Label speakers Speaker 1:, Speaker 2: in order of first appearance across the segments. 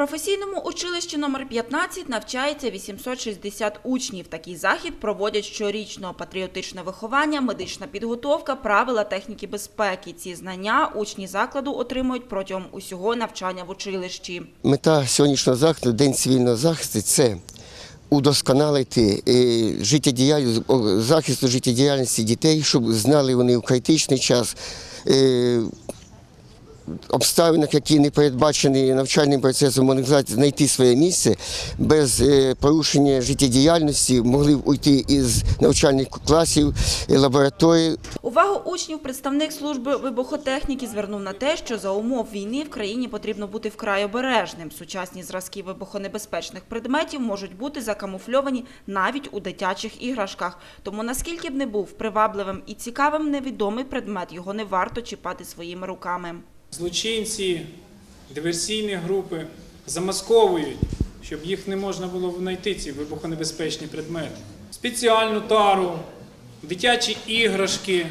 Speaker 1: професійному училищі номер 15 навчається 860 учнів. Такий захід проводять щорічно. Патріотичне виховання, медична підготовка, правила техніки безпеки. Ці знання учні закладу отримують протягом усього навчання в училищі.
Speaker 2: Мета сьогоднішнього заходу День цивільного захисту це удосконалити е, життєдіяльність, захисту життєдіяльності дітей, щоб знали вони в критичний час. Обставинах, які не передбачені навчальним процесом, знають знайти своє місце без е, порушення життєдіяльності, могли б уйти із навчальних класів, е, лабораторій,
Speaker 1: Увагу учнів представник служби вибухотехніки звернув на те, що за умов війни в країні потрібно бути вкрай обережним. Сучасні зразки вибухонебезпечних предметів можуть бути закамуфльовані навіть у дитячих іграшках. Тому наскільки б не був привабливим і цікавим невідомий предмет, його не варто чіпати своїми руками.
Speaker 3: Злочинці, диверсійні групи замасковують, щоб їх не можна було знайти, ці вибухонебезпечні предмети. Спеціальну тару, дитячі іграшки,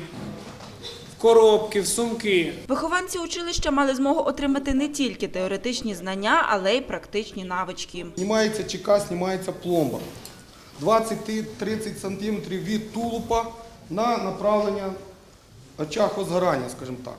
Speaker 3: в коробки, в сумки.
Speaker 1: Вихованці училища мали змогу отримати не тільки теоретичні знання, але й практичні навички.
Speaker 4: Знімається чека, знімається пломба. 20-30 см від тулупа на направлення очаг озгорання, скажімо так.